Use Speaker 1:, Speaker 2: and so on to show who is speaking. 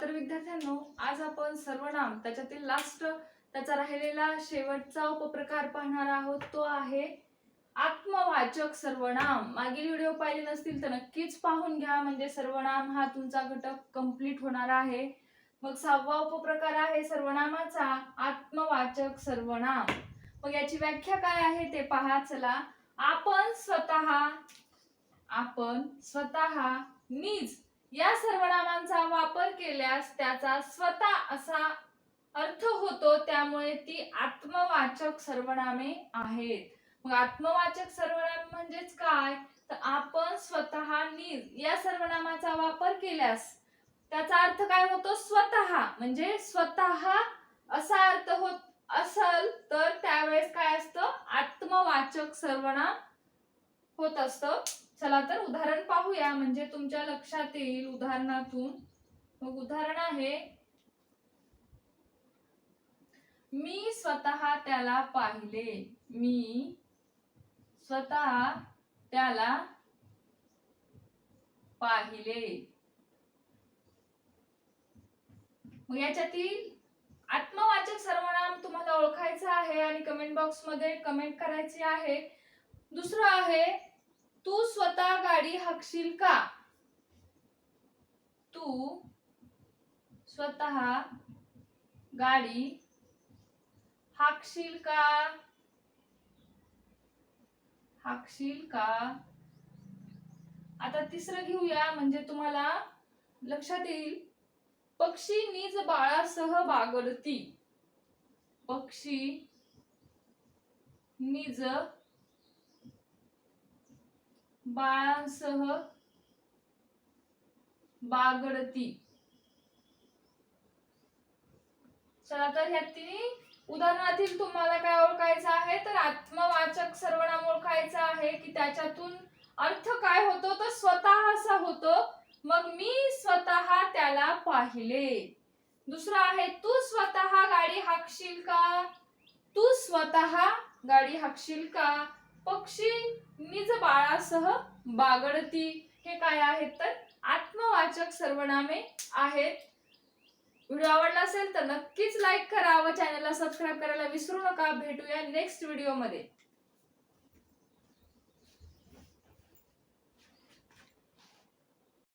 Speaker 1: तर विद्यार्थ्यांनो आज आपण सर्वनाम त्याच्यातील लास्ट त्याचा राहिलेला शेवटचा उपप्रकार पाहणार आहोत. तो आहे आत्मवाचक सर्वनाम. मागील व्हिडिओ पाहिले नसतील तर नक्कीच पाहून घ्या. म्हणजे सर्वनाम हा तुमचा घटक कंप्लीट होणार आहे. मग सहावा उपप्रकार आहे सर्वनामाचा आत्मवाचक सर्वनाम. मग याची व्याख्या काय आहे ते पहा. चला आपण स्वतः आपण स्वतः नीज या सर्वनामांचा वापर केल्यास त्याचा स्वतः असा अर्थ होतो त्यामुळे ती आत्मवाचक सर्वनामे आहेत. मग आत्मवाचक सर्वनाम म्हणजेच काय? तर आपण स्वतः नीज या सर्वनामाचा वापर केल्यास त्याचा अर्थ काय होतो? स्वतः म्हणजे स्वतः असा अर्थ होत असल तर त्यावेळेस काय असतं? आत्मवाचक सर्वनाम होत असतं. चला तर उदाहरण पाहूया. म्हणजे तुमच्या लक्षात येईल उदाहरणातून. मग उदाहरण आहे मी स्वतः त्याला पाहिले. मी स्वतः त्याला पाहिले. मग याच्यातील आत्मवाचक सर्वनाम तुम्हाला ओळखायचं आहे आणि कमेंट बॉक्समध्ये कमेंट करायची आहे. दुसरं आहे तू स्वतः गाडी हाकशील का? तू स्वतः गाडी हाकशील का? हाकशील का? आता तिसरं घेऊया म्हणजे तुम्हाला लक्षात येईल. पक्षी निज बाळासह बागडती. पक्षी निज बाळांसह बागडती. चला तर ह्या तिन्ही उदाहरणातील तुम्हाला काय ओळखायचं आहे? तर आत्मवाचक सर्वनाम ओळखायचं आहे की त्याच्यातून अर्थ काय होतो? तर स्वतः असा होतो मग मी स्वतः त्याला पाहिले. दुसरं आहे तू स्वतः गाडी हाकशील का? तू स्वतः गाडी हाकशील का? पक्षी निज बाळासह बागडती. हे काय आहेत तर आत्मवाचक सर्वनामे आहेत. व्हिडिओ आवडला असेल तर नक्कीच लाईक करा व चॅनलला सबस्क्राईब करायला विसरू नका. भेटूया नेक्स्ट व्हिडिओमध्ये